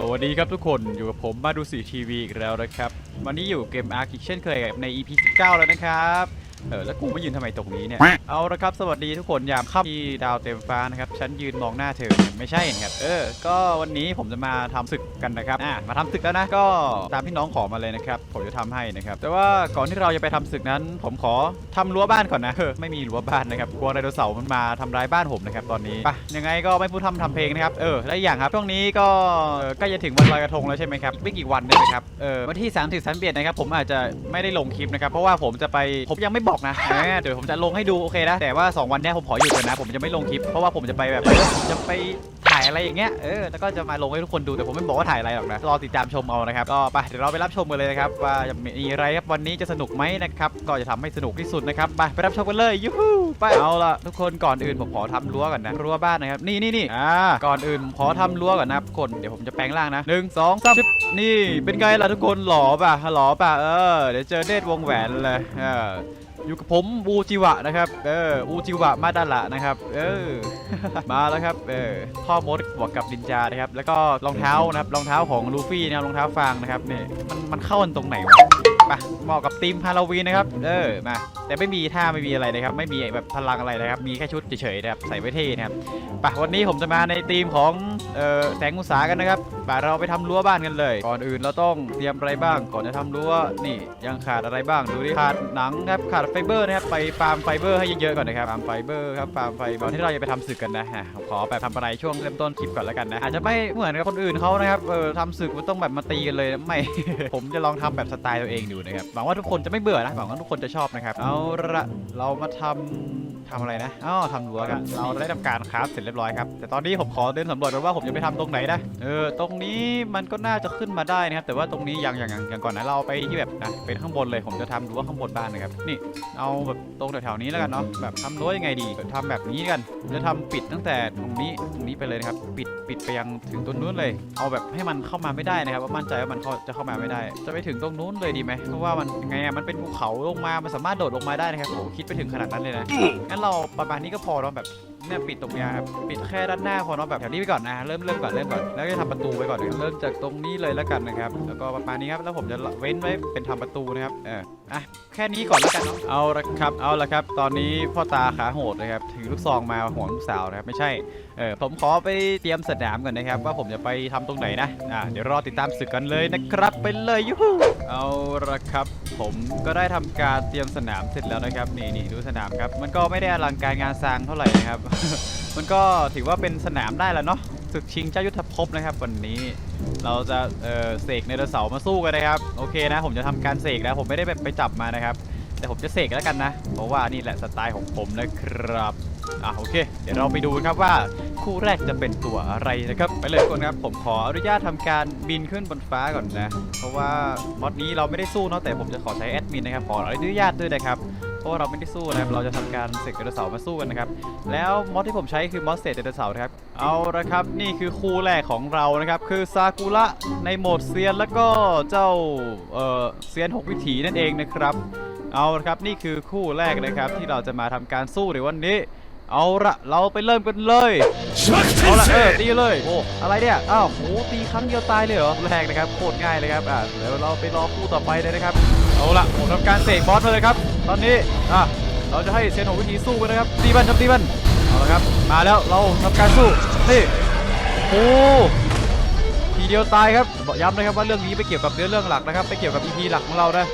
สวัสดีครับทุกคนอยู่กับผมมาดูสีทีวีอีกแล้วนะครับ วันนี้อยู่เกมอาร์คิกเช่นเคยใน EP 19 แล้วนะครับ เออแล้วกูมายืนทำไมตรงนี้เนี่ยเอาละครับสวัสดีทุกคนยามค่ำที่ดาวเต็มฟ้านะครับฉันยืนมองหน้าเธอไม่ใช่นะครับเออ ก็วันนี้ผมจะมาทำศึกกันนะครับอะมาทำศึกแล้วนะก็ตามที่น้องขอมาเลยนะครับผมจะทำให้นะครับแต่ว่าก่อนที่เราจะไปทำศึกนั้น ผมขอทำรั้วบ้านก่อนนะเออไม่มีรั้วบ้านนะครับกลัวไดโนเสาร์มันมาทำร้ายบ้านผมนะครับตอนนี้ไปยังไงก็ไม่พูดทำทำเพลงนะครับเออและอีกอย่างครับช่วงนี้ก็เออใกล้จะถึงวันลอยกระทงแล้วใช่ไหมครับอีกไม่กี่วันเนี่ยนะครับเออวันที่3ามถึงสามเบียดนะครับผมอาจจะไม่ได้ลงคลิปนะครับเพราะว่าผมจะไปผมยังไม่บอกนะเออเดี๋ยวผมจะลงให้ดูโอเคนะ แต่ว่า 2 วันเนี้ยผมขออยู่ก่อนนะ ผมจะไม่ลงคลิป เพราะว่าผมจะไปแบบจะไปถ่ายอะไรอย่างเงี้ย เออ แล้วก็จะมาลงให้ทุกคนดู แต่ผมไม่บอกว่าถ่ายอะไรหรอกนะ รอติดตามชมเอานะครับ ก็ไปเดี๋ยวเราไปรับชมกันเลยนะครับว่าจะมีอะไรครับวันนี้จะสนุกไหมนะครับ ก็จะทำให้สนุกที่สุดนะครับ ไปไปรับชมกันเลยยูฮูไป เอาละทุกคนก่อนอื่นผมขอทำรั้วก่อนนะ รั้วบ้านนะครับ นี่นี่นี่อ่า ก่อนอื่นผมขอทำรั้วก่อนนะครับทุกคน เดี๋ยวผมจะแปลงร่างนะหนึ่งสองสามชิบนี่ เป็นไงล่ะทุกคนหล่อป่ะหล่อป่ะ เออ เดี๋ยวเจอเดทวงแหวนเลยเออ อยู่กับผมอูจิวะนะครับเอออูจิวะมาดาระนะครับเออมาแล้วครับเออพ่อมดบวกกับดินจานะครับแล้วก็รองเท้านะครับรองเท้าของลูฟี่นะครับรองเท้าฟางนะครับเนี่ยมันมันเข้ากันตรงไหนวะไปเหมาะกับธีมฮาโลวีนนะครับเออมาแต่ไม่มีท่าไม่มีอะไรนะครับ ไม่มีแบบพลังอะไรนะครับ มีแค่ชุดเฉยๆนะครับใส่ไว้เท่นะครับไปวันนี้ผมจะมาในธีมของเออแสงอุตสากันนะครับ ไปเราไปทำรั้วบ้านกันเลย ก่อนอื่นเราต้องเตรียมอะไรบ้าง ก่อนจะทำรั้วนี่ยังขาดอะไรบ้างดูดิขาดหนังครับขาดไฟเบอร์นะครับไปฟาร์มไฟเบอร์ให้เยอะๆก่อนนะครับฟาร์มไฟเบอร์ครับฟาร์มไฟเบอร์ที่เราจะไปทำศึกกันนะฮะผมขอแบบทำอะไรช่วงเริ่มต้นคลิปก่อนแล้วกันนะอาจจะไม่เหมือนกับคนอื่นเขานะครับเออทำศึกมันต้องแบบมาตีกันเลยไม่ ผมจะลองทำแบบสไตล์ตัวเองดูนะครับหวังว่าทุกคนจะไม่เบื่อนะหวังว่าทุกคนจะชอบนะครับเอาละเรามาทำ ทำอะไรนะอ๋อทำรั้วกันเราได้ทำการคราฟเสร็จเรียบร้อยครับ แต่ตอนนี้ผมขอเดินสำรวจกันว่าผมจะไปทำตรงไหนนะ เออ ตรงนี้มันก็น่าจะขึ้นมาได้นะครับ แต่ว่าตรงนี้ยังยังยังยังก่อนนะ เราไปที่แบบนะเป็นข้างบนเลย ผมจะทำรั้วข้างบนบ้านนะครับ นี่ เอาแบบตรงแถวๆนี้แล้วกันเนาะ แบบทำรั้วยังไงดีทำแบบนี้กันผมจะทำปิดตั้งแต่ตรงนี้ตรงนี้ไปเลยนะครับ ปิดปิดไปยังถึงตรงนู้นเลย เอาแบบให้มันเข้ามาไม่ได้นะครับ ว่ามั่นใจว่ามันเข้าจะเข้ามาไม่ได้ จะไปถึงตรงนู้นเลยดีไหมเพราะว่ามันยังไงอะมันเป็นภูเขาลงมา มันสามารถโดดลงมาได้นะครับโอ้โหคิดไปถึงขนาดนั้นเลยนะงั้นเราประมาณนี้ก็พอเนาะแบบเนี่ยปิดตรงเนี้ยครับปิดแค่ด้านหน้าพอเนาะแบบแถวนี้ไปก่อนนะเริ่มเริ่มก่อนเริ่มก่อนแล้วก็ทำประตูไว้ก่อนนะครับเริ่มจากตรงนี้เลยแล้วกันนะครับ แล้วก็ประมาณนี้ครับแล้วผมจะเว้นไว้เป็นทำประตูนะครับเออ อะแค่นี้ก่อนแล้วกันเนาะเอาละครับเอาละครับ ตอนนี้พ่อตาขาโหดนะครับถือลูกซองมาห่วงลูกสาวนะครับไม่ใช่เออผมขอไปเตรียมสนามก่อนนะครับ ว่าผมจะไปทำตรงไหนนะอะเดี๋ยวรอติดตามศึกกันเลยนะครับไปเลยยูฮูเอาละครับ ผมก็ได้ทำการเตรียมสนามเสร็จแล้วนะครับนี่นี่ดูสนามครับมันก็ไม่ได้อลังการงานสร้างเท่าไหร่นะครับ มันก็ถือว่าเป็นสนามได้แล้วเนาะ ศึกชิงเจ้ายุทธภพนะครับ วันนี้เราจะเออเสกในเดเสามาสู้กันนะครับโอเคนะ ผมจะทำการเสกแล้วผมไม่ได้แบบไปจับมานะครับ แต่ผมจะเสกแล้วกันนะ เพราะว่านี่แหละสไตล์ของผมนะครับอะโอเค เดี๋ยวเราไปดูครับว่าคู่แรกจะเป็นตัวอะไรนะครับไปเลยทุกคนครับผมขออนุญาตทำการบินขึ้นบนฟ้าก่อนนะ เพราะว่ามอดนี้เราไม่ได้สู้เนาะแต่ผมจะขอใช้แอดมินนะครับขออนุญาตด้วยนะครับ ราะว่าเราไม่ได้สู้นะครับ เราจะทำการเสกไดโนเสาร์มาสู้กันนะครับ แล้วมอดที่ผมใช้คือมอดเสกไดโนเสาร์นะครับ เอาละครับ นี่คือคู่แรกของเรานะครับ คือซากุระในโหมดเซียนแล้วก็เจ้าเออเซียน6วิถีนั่นเองนะครับ เอาละครับ นี่คือคู่แรกนะครับที่เราจะมาทำการสู้ในวันนี้ เอาละเราไปเริ่มกันเลยเอาละเออตีเลยโอ้อะไรเนี่ยอ้าวโหตีครั้งเดียวตายเลยเหรอแรกนะครับโคตรง่ายเลยครับอะเดี๋ยวเราไปรอคู่ต่อไปเลยนะครับ เอาละผมทำการเสกบอสมาเลยครับ ตอนนี้อะเราจะให้เซนโหวิธีสู้กันนะครับตีบันครับตีบันเอาละครับ มาแล้วเราทำการสู้นี่โอ้ทีเดียวตายครับบอกย้ำนะครับว่าเรื่องนี้ไม่เกี่ยวกับเนื้อเรื่องหลักนะครับไม่เกี่ยวกับ EP หลักของเรานะ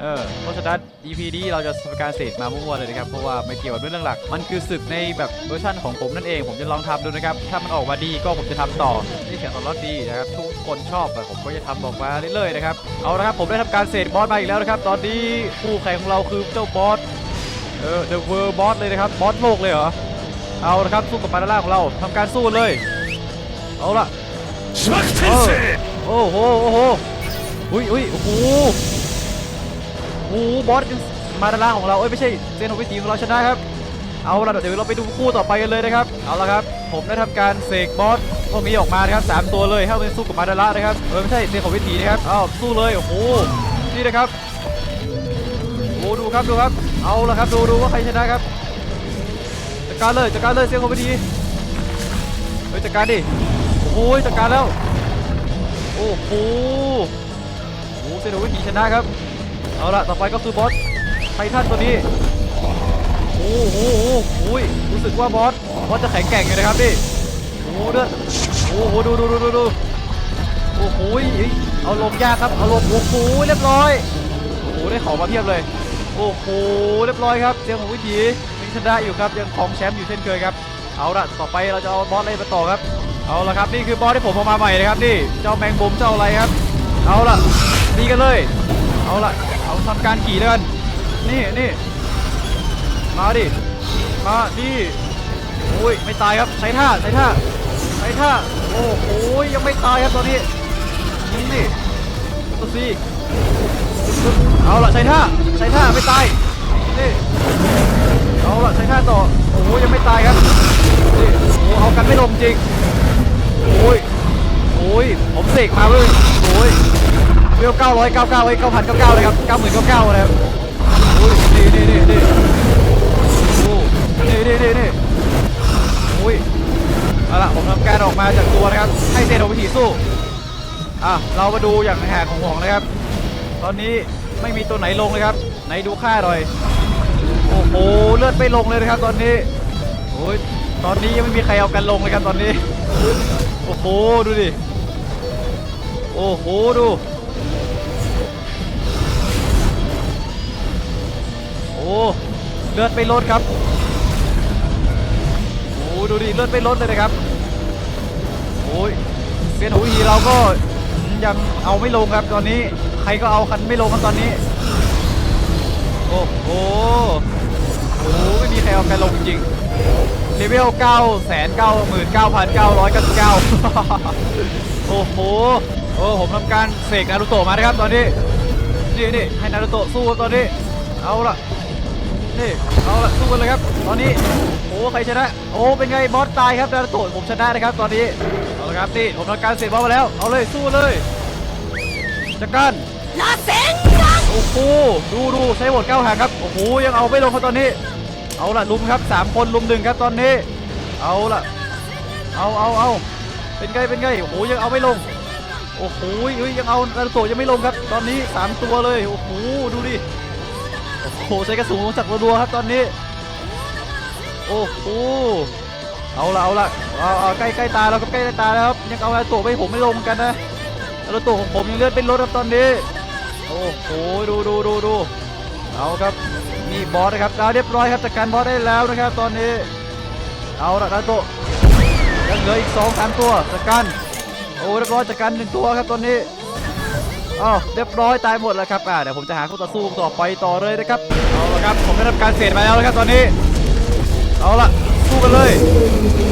เออเพราะฉะนั้น EP นี้เราจะทำการเสกมามั่วๆเลยนะครับ เพราะว่าไม่เกี่ยวกับเรื่องหลัก มันคือศึกในแบบเวอร์ชันของผมนั่นเอง ผมจะลองทำดูนะครับ ถ้ามันออกมาดีก็ผมจะทำต่อที่เสียงตอบรับดีนะครับ ทุกคนชอบอะผมก็จะทำออกมาเรื่อยๆนะครับ เอาละครับผมได้ทำการเสกบอสมาอีกแล้วนะครับ ตอนนี้คู่แข่งของเราคือเจ้าบอส เออ The World Boss เลยนะครับ บอสโลกเลยเหรอ เอาละครับสู้กับปาราล่าของเราทำการสู้เลย เอาละโอ้โห โอ้โหอุ้ยอุ้ยโอ้โห โอ้โหบอสมาดาราของเราเอ้ยไม่ใช่เซนโฮวิตีของเราชนะครับ เอาละเดี๋ยวเราไปดูคู่ต่อไปกันเลยนะครับ เอาละครับ ผมได้ทำการเสกบอสพวกนี้ออกมานะครับสามตัวเลยให้เอาไปสู้กับมาดารานะครับเออไม่ใช่เซนโฮวิตีนะครับอ้าวสู้เลยโอ้โหนี่นะครับโอ้ดูครับดูครับเอาละครับดูดูว่าใครชนะครับจัดการเลยจัดการเลยเซนโฮวิตีเฮ้ยจัดการดิโอ้โหจัดการแล้วโอ้โหโอ้เซโนวิถีชนะครับ เอาละต่อไปก็คือบอสไททันตัวนี้โอ้โหโอ้โหอุ้ยรู้สึกว่าบอสบอสจะแข็งแกร่งอยู่นะครับพี่โอ้เลือดโอ้โหดูดูดูดูดูโอ้โหเอาลงยากครับเอาลงโอ้โหเรียบร้อยโอ้โหได้ของมาเพียบเลย โอ้โหเรียบร้อยครับเสียงของวิถียังชนะอยู่ครับยังครองแชมป์อยู่เช่นเคยครับเอาละต่อไปเราจะเอาบอสอะไรมาต่อครับเอาละครับนี่คือบอสที่ผมเอามาใหม่นะครับนี่เจ้าแมงมุมเจ้าอะไรครับ เอาละดีกันเลย เอาละเอาทำการขี่แล้วกันนี่นี่มาดิมาดิโอ้ยไม่ตายครับใช้ท่าใช้ท่าใช้ท่าโอ้โหยังไม่ตายครับตอนนี้นี่นี่ตัวซีเอาละใช้ท่าใช้ท่าไม่ตายนี่เอาละใช้ท่าต่อโอ้โหยังไม่ตายครับนี่โอ้โหเอากันไม่ลงจริงโอ้ยโอ้ยผมเสกมาเลยโอ้ย เวล999เอ้ย9,099เลยครับ9,099เลยครับโอ้ยนี่นี่นี่นี่โอ้นี่นี่นี่นี่โอ้ยเอาละผมทำการออกมาจากตัวนะครับ ให้เซนโอวิธีสู้อะเรามาดูอย่างแหกของห่วงนะครับ ตอนนี้ไม่มีตัวไหนลงเลยครับ ไหนดูค่าหน่อยโอ้โหเลือดไม่ลงเลยนะครับ ตอนนี้โอ้ยตอนนี้ยังไม่มีใครเอากันลงเลยครับตอนนี้ โอ้โหดูดิ โอ้โหดู โอ้เลือดไม่ลดครับโอ้ดูดิเลือดไม่ลดเลยนะครับโอ้ยเซียนหูฮีเราก็ยังเอาไม่ลงครับตอนนี้ ใครก็เอาคันไม่ลงครับตอนนี้ โอ้โหโอ้ไม่มีใครเอาใครลงจริงเลเวล9 9 9 9 9 9โอ้โห โอ้ผมทำการเสกนารูโตะมานะครับตอนนี้ นี่นี่ให้นารูโตะสู้ตอนนี้ เอาละ นี่เอาละสู้กันเลยครับ ตอนนี้โอ้ใครชนะ โอ้เป็นไงบอสตายครับนารูโตะผมชนะนะครับ ตอนนี้เอาละครับนี่ผมทำการเสร็จบอสมาแล้วเอาเลยสู้เลยจัดการลาเซนโอ้โหดูดูใช้โหวตเก้าหางครับโอ้โหยังเอาไม่ลงครับตอนนี้ เอาละลุมครับสามคนลุมหนึ่งครับตอนนี้ เอาละเอาเอาเอาเป็นไงเป็นไงโอ้โหยังเอาไม่ลงโอ้โหเฮ้ยยังเอานารูโตะยังไม่ลงครับ ตอนนี้สามตัวเลยโอ้โหดูดิโอ้โหใช้กระสุนจากรัวๆครับตอนนี้ โอ้โหเอาละเอาละเอาเอาใกล้ใกล้ตาแล้วครับใกล้ตาแล้วครับยังเอาอะไรตัวไม่ผมไม่ลงกันนะแล้วตัวของผมยังเลือดเป็นรถครับตอนนี้ โอ้โหดูดูดูดูเอาครับนี่บอสนะครับดาเรียบร้อยครับจัดการบอสได้แล้วนะครับตอนนี้ เอาละนาโตยังเหลืออีกสองสามตัวจัดการโอ้เรียบร้อยจัดการหนึ่งตัวครับตอนนี้ อ้าวเรียบร้อยตายหมดแล้วครับอ่าเดี๋ยวผมจะหาคู่ต่อสู้ต่อไปต่อเลยนะครับเอาละครับผมได้ทำการเสร็จมาแล้วนะครับตอนนี้ เอาละสู้กันเลย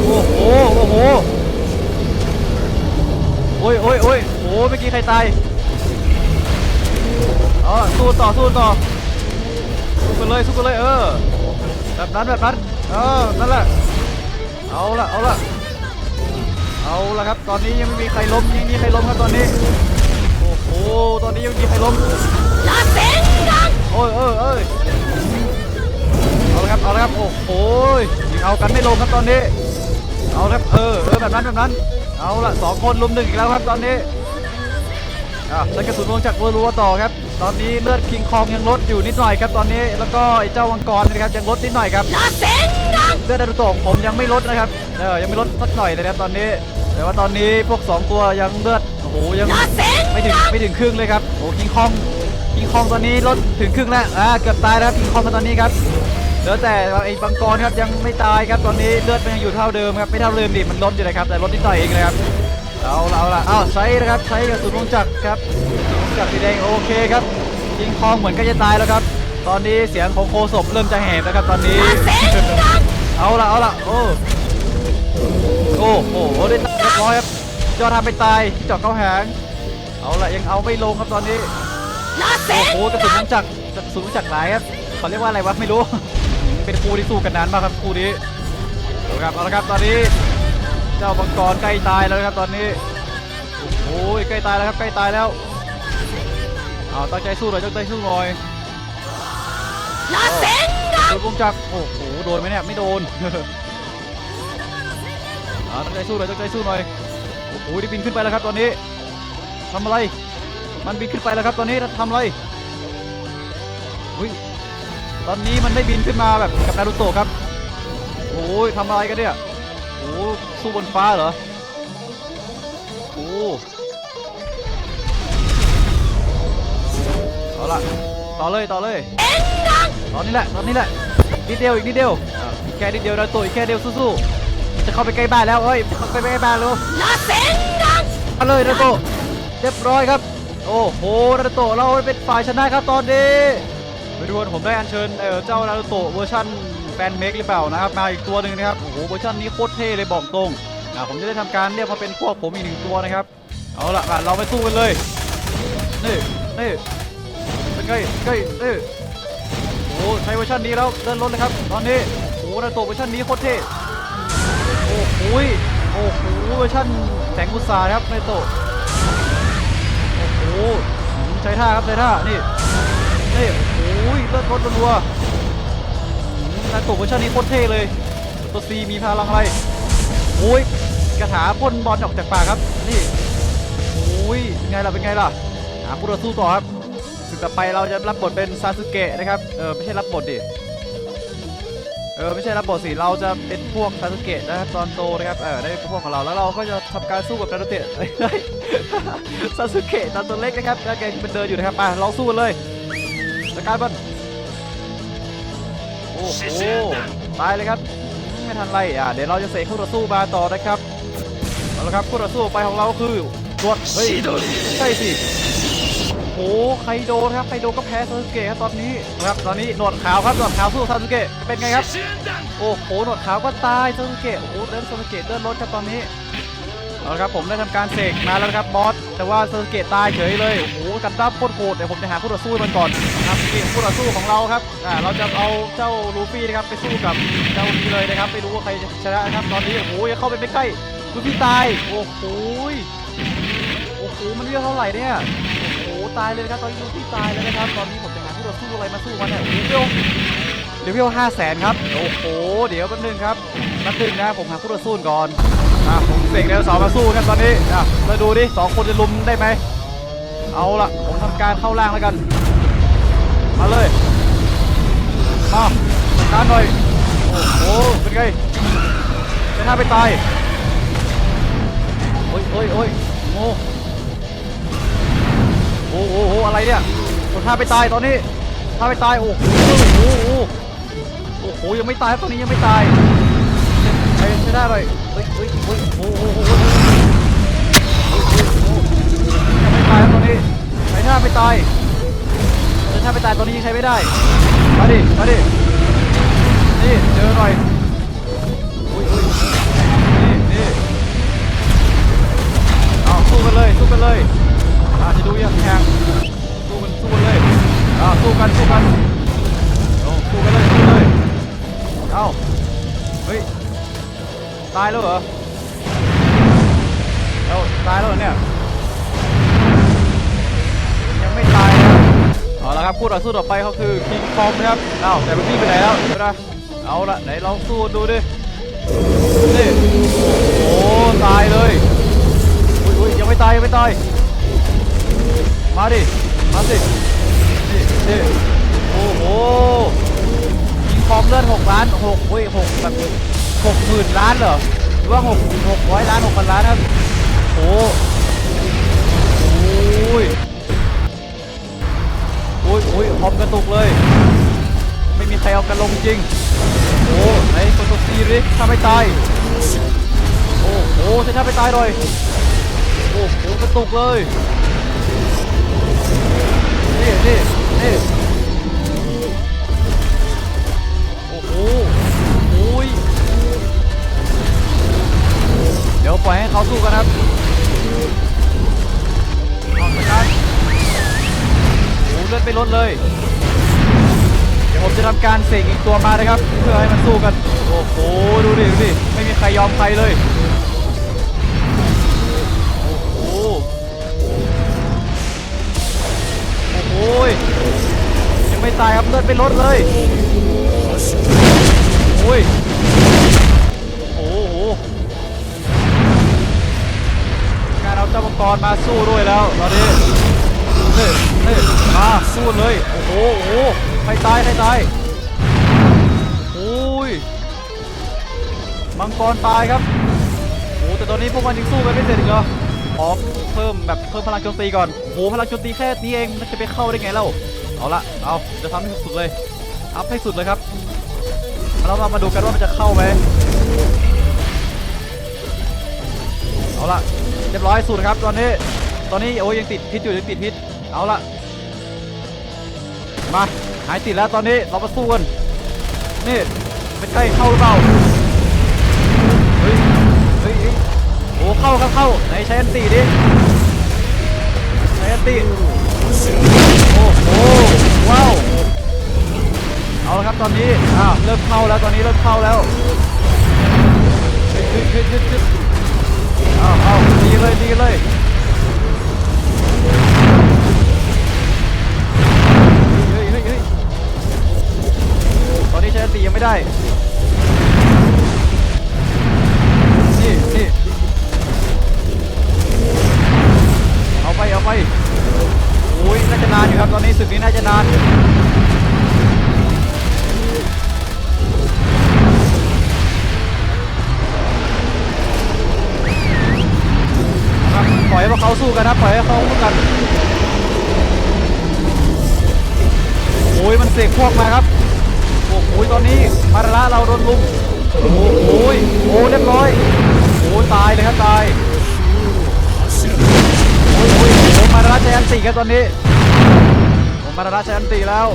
โอ้โหโอ้โหโอ้ยโอ้ยโอ้ยโอ้เมื่อกี้ใครตายเอาละสู้ต่อสู้ต่อสู้กันเลยสู้กันเลยเออแบบนั้นแบบนั้นเออนั่นแหละเอาละเอาละเอาละครับตอนนี้ยังไม่มีใครล้มยังมีใครล้มครับตอนนี้ อ้โหตอนนี้ยังมีใครล้มลาเซนกันโอ้ยเอ้ยเอ้ยเอาละครับเอาละครับโอ้โหยิงเอากันไม่ลงครับตอนนี้เอาละครับเออเออแบบนั้นแบบนั้น เอาละสองคนลุมหนึ่งอีกแล้วครับตอนนี้อะใช้กระสุนวงจักรรัวๆต่อครับ ตอนนี้เลือดคิงคองยังลดอยู่นิดหน่อยครับตอนนี้แล้วก็ไอ้เจ้าวังกรนะครับยังลดนิดหน่อยครับเลือดดารุโตะของผมยังไม่ลดนะครับเออยังไม่ลดสักหน่อยเลยนะครับตอนนี้ แต่ว่าตอนนี้พวกสองตัวยังเลือดโอ้โหยังไม่ถึงไม่ถึงครึ่งเลยครับโอ้คิงคองคิงคองตอนนี้ลดถึงครึ่งแล้วอ่าเกือบตายแล้วคิงคองมาตอนนี้ครับเหลือแต่ไอ้บังกรครับยังไม่ตายครับตอนนี้เลือดมันยังอยู่เท่าเดิมครับไม่เท่าเดิมดิมันลดอยู่นะครับแต่ลดนิดหน่อยเองนะครับเอาละเอาละอ้าวใช้นะครับใช้กระสุนวงจักรครับวงจักรสีแดงโอเคครับยิงคองเหมือนก็จะตายแล้วครับ ตอนนี้เสียงของโคศพเริ่มจะแหบแล้วครับตอนนี้เอาละเอาละโอ้โอ้โหได้เรียบร้อยครับ ยอดทำไปตายเจาะเข้าหางเอาละยังเอาไม่ลงครับตอนนี้โอ้โหกระสุนวงจักรกระสุนวงจักรหลายครับเขาเรียกว่าอะไรวะไม่รู้ เป็นคู่ที่สู้กันนานมากครับคู่นี้เอาละครับเอาละครับตอนนี้ เจ้ามังกรใกล้ตายแล้วนะครับตอนนี้โอ้โหใกล้ตายแล้วครับใกล้ตายแล้วเอาตั้งใจสู้หน่อยตั้งใจสู้หน่อยลาเซนดูวงจักรโอ้โหโดนไหมเนี่ยไม่โดนเอาตั้งใจสู้หน่อยตั้งใจสู้หน่อย โอ้โหได้บินขึ้นไปแล้วครับตอนนี้ทำอะไร มันบินขึ้นไปแล้วครับตอนนี้เราทำอะไรอุ้ยตอนนี้มันได้บินขึ้นมาแบบกับนารูโตะครับโอ้ยทำอะไรกันเนี่ยโอ้สู้บนฟ้าเหรอโอ้เอาละต่อเลยต่อเลยตอนนี้แหละตอนนี้แหละนิดเดียวอีกนิดเดียวอะอีกแค่นิดเดียวนารูโตะอีกแค่เดียวสู้ๆ จะเข้าไปใกล้บ้านแล้วเอ้ยเข้าไปใกล้บ้านแล้วมาเลยนาโตะเรียบร้อยครับ โอ้โหนาโตะเราเป็นฝ่ายชนะครับตอนนี้ไปดูกันผมได้อัญเชิญเอ่อเจ้านาโตะเวอร์ชันแฟนเมกหรือเปล่านะครับมาอีกตัวหนึ่งนะครับโอ้โหเวอร์ชันนี้โคตรเท่เลยบอกตรงอ่าผมจะได้ทำการเรียกมาเป็นพวกผมอีกหนึ่งตัวนะครับเอาละมาเราไปสู้กันเลยนี่นี่เป็นไงไงนี่โอ้โหใช้เวอร์ชันนี้แล้วเดินรถเลยครับ ตอนนี้โอ้โหนาโตะเวอร์ชันนี้โคตรเท่โอ้ย โอ้โหเวอร์ชันแสงอุตสาครับในโตะโอ้โหใช้ท่าครับใช้ท่า นี่ นี่ โอ้ยเลือดรถรัวๆหืมในโตะเวอร์ชันนี้โคตรเท่เลย ตัวซีมีพลังอะไรโอ้ยกระถาพ่นบอลออกจากปากครับ นี่โอ้ยเป็นไงล่ะ เป็นไงล่ะ หาคู่ต่อสู้ต่อครับสึกต่อไปเราจะรับบทเป็นซาสึเกะนะครับ เออไม่ใช่รับบทดิ เออไม่ใช่รับบทสิเราจะเป็นพวกซาสึเกะนะครับตอนโตนะครับเออได้เป็นพวกของเราแล้วเราก็จะทำการสู้กับนารูเตะเอ้ยซาสึเกะตอนตัวเล็กนะครับแล้วแกเป็นเดินอยู่นะครับไปลองสู้กันเลยสกายบันโอ้โหตายเลยครับไม่ทันไรอะเดี๋ยวเราจะเสกคู่ต่อสู้มาต่อนะครับเอาละครับคู่ต่อสู้ไปของเราคือตรวจเฮ้ยใช่สิ โอ้โหใครโดนครับใครโดนก็แพ้ซาสึเกะครับตอนนี้นะครับตอนนี้หนวดขาวครับหนวดขาวสู้ซาสึเกะเป็นไงครับโอ้โหหนวดขาวก็ตายซาสึเกะโอ้โหเดินซาสึเกะเดินรถครับตอนนี้เอาละครับผมได้ทำการเสกมาแล้วครับบอสแต่ว่าซาสึเกะตายเฉยเลยโอ้โหกันดั้มโคตรโหดเดี๋ยวผมจะหาคู่ต่อสู้มันก่อนนะครับนี่คู่ต่อสู้ของเราครับอ่าเราจะเอาเจ้าลูฟี่นะครับไปสู้กับเจ้านี้เลยนะครับไปดูว่าใครจะชนะครับตอนนี้โอ้โหย่าเข้าไปไม่ใกล้ลูฟี่ตายโอ้โหโอ้โหมันเรียกเท่าไหร่เนี่ยโตายเลยนะครับตอนนี้ลูฟี่ตายแล้วนะครับตอนนี้ผมจะหาคู่ต่อสู้อะไรมาสู้มันเนี่ยโอ้โหเร็วเลเวล5แสนครับโอ้โหเดี๋ยวแป๊บนึงครับแป๊บนึงนะผมหาคู่ต่อสู้ก่อนอะผมเสกเดลสองมาสู้กันตอนนี้อะมาดูดิสองคนจะลุมได้ไหมเอาละผมทำการเข้าล่างแล้วกันมาเลยมาการหน่อยโอ้โหเป็นไงไม่น่าไปตายโอ้ยโอ้ยโอ้ยโง่ โอ้โหอะไรเนี่ยคนท่าไปตายตอนนี้ท่าไปตายโอ้โหโอ้โหโอ้โหยังไม่ตายตอนนี้ยังไม่ตายใช้ใช้ได้เลยเฮ้ยเฮ้ยเฮ้ยโอ้โหโอ้โหโอ้โหยังไม่ตายตอนนี้ใช้ท่าไม่ตายใช้ท่าไม่ตายตอนนี้ยังใช้ไม่ได้มาดิมาดินี่เจอหน่อยอุ้ยอุ้ยนี่นี่เอาสู้กันเลยสู้กันเลย จะดูยังแข่งสู้กันสู้กันเลยอ่าสู้กันสู้กันเอาสู้กันเลยสู้เลยเอาเฮ้ยตายแล้วเหรอเอาตายแล้วเนี่ยยังไม่ตายนะเอาละครับคู่ต่อสู้ต่อไปเขาคือคิงคอมนะครับเอาแต่มันวิ่ไปไหนแล้วเดี๋ยวนะเอาละไหนลองสู้ดูดินี่โอ้ตายเลยอุ้ยยังไม่ตายยังไม่ตาย มาดิ มาสินี่นี่โอ้โหยิงคอมเลือดหกล้านหกเฮ้ยหกแบบหกหมื่นล้านเหรอ หรือว่าหกหกร้อยล้านหกพันล้านครับโอ้โอ้ยโอ้ยโอ้ยคอมกระตุกเลย ไม่มีใครเอากันลงจริง โอ้ไหนกดตัวซีดิถ้าไม่ตาย โอ้โหจะถ้าไม่ตายหน่อยโอ้โหกระตุกเลย นี่นี่นี่โอ้โหโอ้ยเดี๋ยวปล่อยให้เขาสู้กันครับออกจากกันโอ้เลือดไม่ลดเลย เดี๋ยวผมจะทำการเสกอีกตัวมานะครับ เพื่อให้มันสู้กัน โอ้โห ดูดิ ดูดิ ไม่มีใครยอมใครเลย ลือดไม่ลดเลยโอ้ยโอ้โหการเอาเจ้ามังกรมาสู้ด้วยแล้วตอนนี้นี่นี่มาสู้เลยโอ้โหโอ้โหใครตายใครตายโอ้ยมังกรตายครับโอ้แต่ตอนนี้พวกมันยังสู้กันไม่เสร็จอีกเหรอขอเพิ่มแบบเพิ่มพลังโจมตีก่อนโอ้พลังโจมตีแค่นี้เองมันจะไปเข้าได้ไงเล่า เอาละเอาจะทำให้สุดเลยอัพให้สุดเลยครับแล้วเรามาดูกันว่ามันจะเข้าไหมเอาละเรียบร้อยสุดครับตอนนี้ตอนนี้โอ้ยยังติดพิษอยู่ยังติดพิษเอาละมาหายติดแล้วตอนนี้เรามาสู้กันนี่เป็นใกล้เข้าหรือเปล่าเฮ้ยเฮ้ยเฮ้ยโอ้เข้าครับเข้าไหนใช้อันตีดิใช้อันตี โอ้โหว้าวเอาละครับตอนนี้อ่าวเริ่มเข้าแล้วตอนนี้เริ่มเข้าแล้วขึ้นขึ้นขึ้นขึ้นเอาเอาดีเลยดีเลยเฮ้ยเฮ้ยเฮ้ยตอนนี้ใช้ตียังไม่ได้ ปล่อยให้เขาสู้กัน โอ้ยมันเสกพวกมาครับ โอ้โหตอนนี้มาระเราโดนลุมโอ้โหโอ้ยโอ้เรียบร้อย โอ้ตายเลยครับตาย โอ้ยโอ้ยมาระใช้อันติครับตอนนี้โอ้มาระใช้อันติแล้ว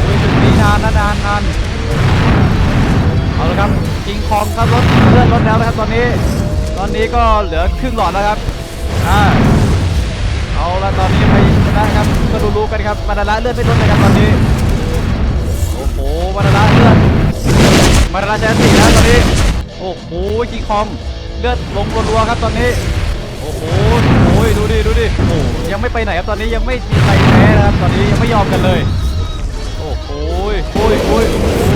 โอ้ยจุดนี้นานนะนานนานเอาละครับกิงคองครับรถเลื่อนรถแล้วนะครับตอนนี้ ตอนนี้ก็เหลือครึ่งหลอดแล้วครับ อ่าเอาละตอนนี้ไปชนะครับก็รู้ๆกันครับมาดาระเลือนไม่ลดเลยครับตอนนี้โอ้โหมาดาระเลือนมาดาระจะสี่แล้วตอนนี้โอ้โหกีคอมเลือดลงรัวๆครับตอนนี้โอ้โหโอ้ยดูดิดูดิโอ้ยังไม่ไปไหนครับตอนนี้ยังไม่มีใครแพ้นะครับตอนนี้ยังไม่ยอมกันเลยโอ้โหโอ้ยโอ้ยโอ้โห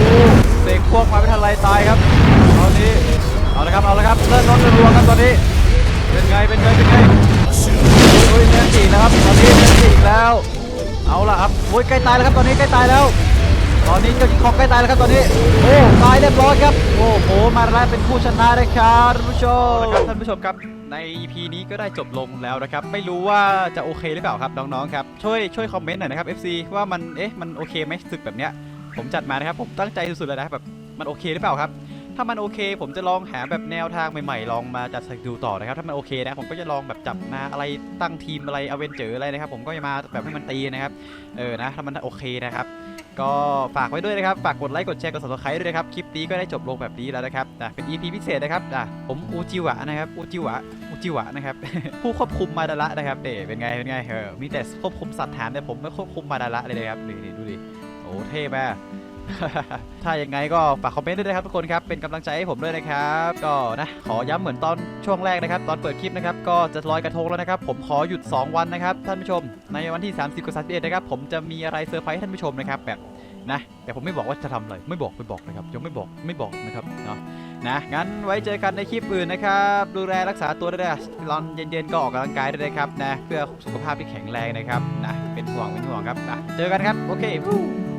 เสกพวกมาไม่ทันไรตายครับตอนนี้เอาละครับเอาละครับเลือนรถรัวๆครับตอนนี้ เป็นไง เป็นไง เป็นไงโอ้ยเนจีนะครับ ตอนนี้เนจีอีกแล้ว เอาละครับโอ้ยใกล้ตายแล้วครับ ตอนนี้ใกล้ตายแล้ว ตอนนี้เจ้าจิงคองใกล้ตายแล้วครับตอนนี้ โอ้ตายเรียบร้อยครับ โอ้โห มาแล้วเป็นผู้ชนะนะครับท่านผู้ชมครับท่านผู้ชมครับ ใน EP นี้ก็ได้จบลงแล้วนะครับ ไม่รู้ว่าจะโอเคหรือเปล่าครับน้องๆครับ ช่วยช่วยคอมเมนต์หน่อยนะครับ FC ว่ามัน เอ๊ะ มันโอเคไหมศึกแบบเนี้ย ผมจัดมานะครับ ผมตั้งใจสุดๆเลยนะครับแบบ มันโอเคหรือเปล่าครับ ถ้ามันโอเค ผมจะลองหาแบบแนวทางใหม่ๆ ลองมาจัดสกิลต่อนะครับ ถ้ามันโอเคนะผมก็จะลองแบบจับมาอะไรตั้งทีมอะไรอเวนเจอร์อะไรนะครับ ผมก็จะมาแบบให้มันตีนะครับ เออนะถ้ามันโอเคนะครับก็ฝากไว้ด้วยนะครับ ฝากกดไลค์ กดแชร์ กด subscribe ด้วยนะครับ คลิปนี้ก็ได้จบลงแบบนี้แล้วนะครับนะเป็น EP พิเศษนะครับอะผมอูจิวะนะครับ อูจิวะ อูจิวะนะครับ ผู้ควบคุมมาดาระนะครับเดเป็นไง เป็นไง เออ มีแต่ควบคุมสัตว์ฐานแต่ผมไม่ควบคุมมาดาระเลยนะครับ นี่ดูดิ โอ้ เท่มาก ถ้าอย่างไงก็ฝากคอมเมนต์ด้วยนะครับทุกคนครับ เป็นกำลังใจให้ผมด้วยนะครับ ก็นะขอย้ำเหมือนตอนช่วงแรกนะครับ ตอนเปิดคลิปนะครับก็จะลอยกระทงแล้วนะครับ ผมขอหยุด 2 วันนะครับท่านผู้ชม ในวันที่ 30กับ31นะครับผมจะมีอะไรเซอร์ไพรส์ให้ท่านผู้ชมนะครับแบบนะแต่ผมไม่บอกว่าจะทำอะไรไม่บอกไม่บอกนะครับยังไม่บอกไม่บอกนะครับเนาะนะงั้นไว้เจอกันในคลิปอื่นนะครับดูแลรักษาตัวด้วยนะรอนเย็นๆก็ออกกำลังกายด้วยนะครับนะเพื่อสุขภาพที่แข็งแรงนะครับนะเป็นห่วงเป็นห่วงครับนะเจอกันครับโอเค